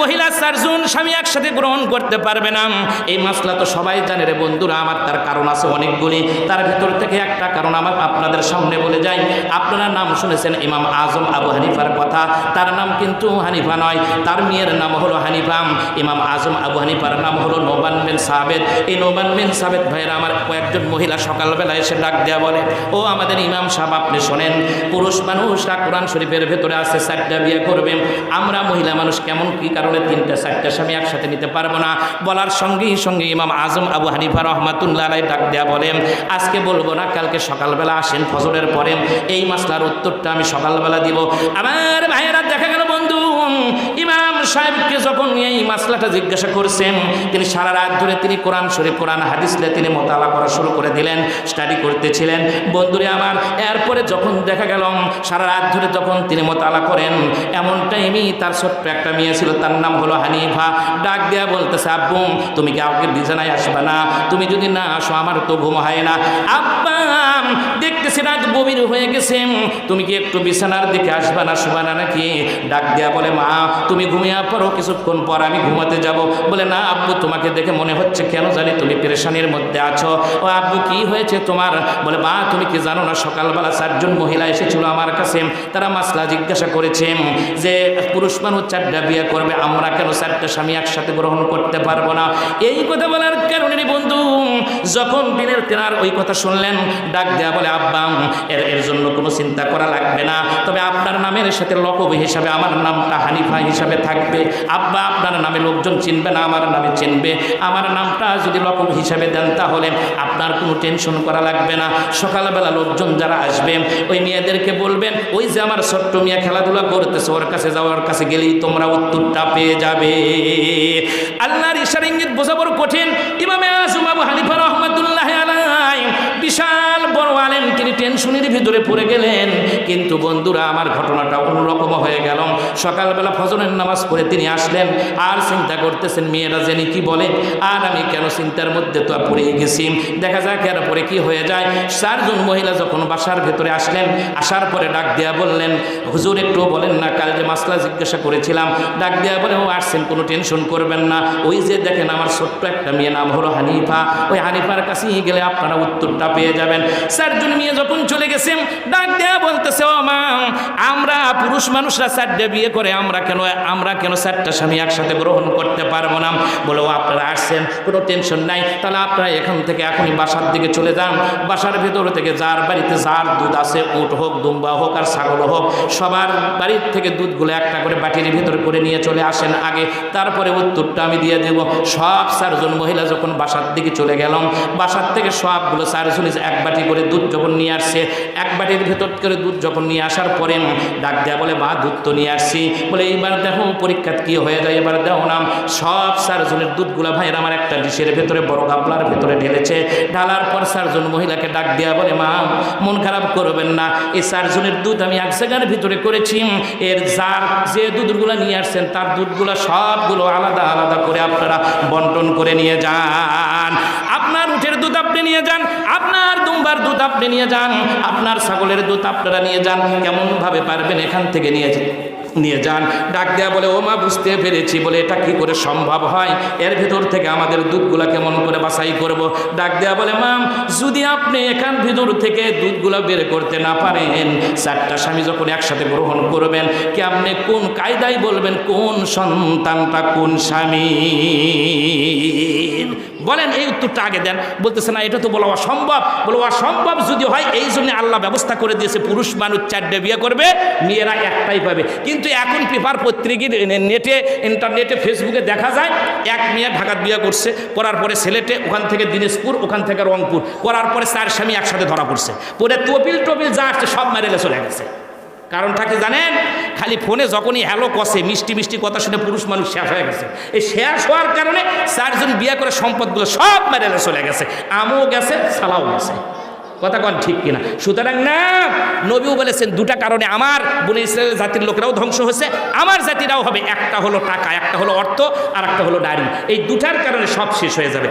মহিলা চারজন স্বামী একসাথে গ্রহণ করতে পারবে না। এই মাসলা তো সবাই জানে রে বন্ধুরা, আমার তার কারণ আছে অনেকগুলি। তার ভিতর থেকে একটা কারণ আমার আপনাদের সামনে বলে যাই। আপনারা নাম শুনেছেন ইমাম আজম আবু হানিফার কথা। তার নাম কিন্তু হানিফা নয়, তার মেয়ের নাম হলো হানিফা। ইমাম আজম আবু হানিফার নাম হলো নোবান বিন সাবেদ এই নোবান বিন সাবেদ ভাইয়েরা আমার কয়েকজন মহিলা সকালবেলা এসে ডাক দেওয়া বলে, ও আমাদের ইমাম সাহেব, আপনি শোনেন, পুরুষ মানুষরা কোরআন শরীফের ভেতরে আছে, চারটা বিয়ে করবে। আমরা মহিলা মানুষ কেমন কি কারণে তিনটা, চারটা স্বামী একসাথে নিতে পারব না। বলার সঙ্গেই সঙ্গে ইমাম আজম আবু হানিফা রহমাতুল্লাহ আলাই ডাক দেয়া বলেন, আজকে বলব না, কালকে সকালবেলা আসেন, ফজরের পরে এই মাসলার উত্তরটা আমি সকালবেলা দিব। আমার ভাইয়েরা দেখা গেল বন্ধু এই মাসলাটা জিজ্ঞাসা করছেন। তিনি সারা রাত ধরে তিনি কোরআন শরীফ, কোরআন হাদিসলে তিনি মোতালা করা শুরু করে দিলেন স্টাডি করতেছিলেন। বন্ধুরে আমার, এরপরে যখন দেখা গেল, সারা রাত ধরে যখন তিনি মোতালা করেন, এমন টাইমই তার ছোট্ট একটা মেয়ে ছিল, তার নাম হলো হানিফা। ডাক দেয়া বলতেছে, আব্বু, তুমি কি আমাকে বিছানায় আসবে না, তুমি যদি না আসো আমার তো ঘুম হয় না। আব্বা দেখতেছি রাত গভীর হয়ে গেছে। তুমি কি একটু বিছানার দিকে আসবা না শুবা না নাকি? ডাক দেয়া বলে, মা, তুমি ঘুমিয়ে পড়ো, কিছুক্ষণ পর আমি ঘুমাতে যাব। বলে, না, আব্বু, তোমাকে দেখে মনে হচ্ছে কেন জানি তুমি পেরেশানির মধ্যে আছো। ও আব্বু, কি হয়েছে তোমার? বলে, মা, তুমি কি জানো না, সকালবেলা চারজন মহিলা এসেছিল আমার কাছে, তারা মাসলা জিজ্ঞাসা করেছে যে, পুরুষ মানুষ চারটা বিয়ে করবে, আমরা কেন চারটা স্বামী একসাথে গ্রহণ করতে পারব না? এই কথা বলার কারণে বন্ধু, যখন দিনের তেনার ওই কথা শুনলেন, ডাক দেয়া বলে, আব্বা, এর এর জন্য কোনো চিন্তা করা লাগবে না। তবে আপনার নামের সাথে লকব হিসাবে আমার নামটা হানিফা হিসাবে থাকবে। আব্বা, আপনার নামে লোকজন চিনবে না, আমার নামে চিনবে। আমার নামটা যদি লকব হিসাবে দেন তাহলে আপনার কোনো টেনশন করা লাগবে না। সকালবেলা লোকজন যারা আসবে, ওই মেয়েদেরকে বলবেন, ওই যে আমার ছোট্ট মেয়ে খেলাধুলা করতেছে, ওর কাছে যাওয়ার কাছে গেলেই তোমরা উত্তরটা পেয়ে যাবে। আল্লাহর ইশার ইঙ্গিত বোঝা বড় কঠিন। ইমামে আজম আবু হানিফা রহমতুল্লাহ পড়ে গেলেন। কিন্তু বন্ধুরা, আমার ঘটনাটা অন্যরকম হয়ে গেল। সকালবেলা ফজরের নামাজ পড়ে তিনি আসলেন, আর চিন্তা করতেছেন, মেয়েরা জেনে কি বলে? আর আমি কেন চিন্তার মধ্যে তো পড়েই গেছি? দেখা যাক এর পরে কি হয়ে যায়। চারজন মহিলা যখন বাসার ভেতরে আসলেন, আসার পরে ডাক দেয়া বললেন, হুজুর একটু বলেন না, কাল যে মাসলা জিজ্ঞাসা করেছিলাম, ডাক দেয়া বলে, ও, আসছেন, কোনো টেনশন করবেন না। ওই যে দেখেন, আমার ছোট্ট একটা মেয়ে নাম হলো হানিফা। ওই হানিফার কাছেই গেলে আপনারা উত্তরটা পেয়ে যাবেন। চারজন মেয়ে যখন চলে গেছেন, ডাক দেয়া বলতেছে ও মা, আমরা পুরুষ মানুষরা চারটে বিয়ে করে, আমরা কেন আমরা কেন চারটা স্বামী একসাথে গ্রহণ করতে পারব না? বলে, ও, আপনারা আসছেন, কোনো টেনশন নাই। তাহলে আপনারা এখান থেকে এখনই বাসার দিকে চলে যান। বাসার ভেতর থেকে যার বাড়িতে যার দুধ আছে, উট হোক, দুম্বা হোক আর ছাগল হোক, সবার বাড়ির থেকে দুধগুলো একটা করে বাটির ভিতর করে নিয়ে চলে আসেন আগে। তারপরে উত্তরটা আমি দিয়ে দেব। সব চারজন মহিলা যখন বাসার দিকে চলে গেলাম, বাসার থেকে সবগুলো চারজন এক বাটি করে দুধ যখন নিয়ে আসছে, এক বাটির ভেতর করে দুধ যখন নিয়ে আসার পরে ডাক দেয়া বলে, মা, দুধ তো নিয়ে আসছি। বলে, এইবার দেখো পরীক্ষা কি হয়ে যায়, এবার দেখো নাম সব চারজনের দুধগুলা ভাইয়ের আমার একটা ডিশের ভেতরে, বড় গাবলার ভেতরে ঢেলেছে। ঢালার পর সার্জন মহিলাকে ডাক দেয়া বলে, মা, মন খারাপ করবেন না। এই সার্জনের দুধ আমি এক জায়গার ভিতরে করেছি। এর যার যে দুধগুলো নিয়ে আসছেন, তার দুধগুলো সবগুলো আলাদা আলাদা করে আপনারা বন্টন করে নিয়ে যান। আপনার উঠের দুধ আপনি নিয়ে যান, আপনার দুধ আপনি নিয়ে যান, আপনার ছাগলের দুধ আপনারা নিয়ে যান, কেমনভাবে পারবেন এখান থেকে নিয়ে যান নিয়ে যান। ডাক দেয়া বলে ও মা বুঝতে পেরেছি। বলে, এটা কি করে সম্ভব হয়? এর ভেতর থেকে আমাদের দুধগুলা কেমন করে বাছাই করব? ডাক দেয়া বলে, মাম, যদি আপনি এখান ভিতর থেকে দুধগুলা বের করতে না পারেন, চারটা স্বামী যখন একসাথে গ্রহণ করবেন, কি আপনি কোন কায়দায় বলবেন, কোন সন্তানটা কোন স্বামী? বলেন, এই উত্তরটা আগে দেন। বলতেছে, না, এটা তো বলা অসম্ভব। বলো, অসম্ভব যদি হয়, এই জন্য আল্লাহ ব্যবস্থা করে দিয়েছে, পুরুষ মানুষ চারটে বিয়ে করবে, মেয়েরা একটাই পাবে। কিন্তু এখন পেপার পত্রিকের নেটে ইন্টারনেটে ফেসবুকে দেখা যায়, এক মেয়ে ঢাকার বিয়ে করছে, করার পরে সিলেটে ওখান থেকে দিনাজপুর, ওখান থেকে রংপুর, করার পরে চার স্বামী একসাথে ধরা পড়ছে। পরে তপিল টপিল যা আসছে, সব মেরেলে চলে গেছে। কারণটা কি জানেন? খালি ফোনে যখনই হ্যালো কষে মিষ্টি মিষ্টি কথা শুনে পুরুষ মানুষ শেষ হয়ে গেছে। এই শেষ হওয়ার কারণে চারজন বিয়ে করে সম্পদগুলো সব মেরেলে চলে গেছে। আমও গেছে, সালাও গেছে। কথা কন ঠিক কিনা? সুতরাং না, নবীও বলেছেন, দুটা কারণে আমার বনে ইসরায়েল জাতির লোকেরাও ধ্বংস হয়েছে, আমার জাতিরাও হবে। একটা হলো টাকা, একটা হলো অর্থ আর একটা হলো নারী। এই দুটার কারণে সব শেষ হয়ে যাবে।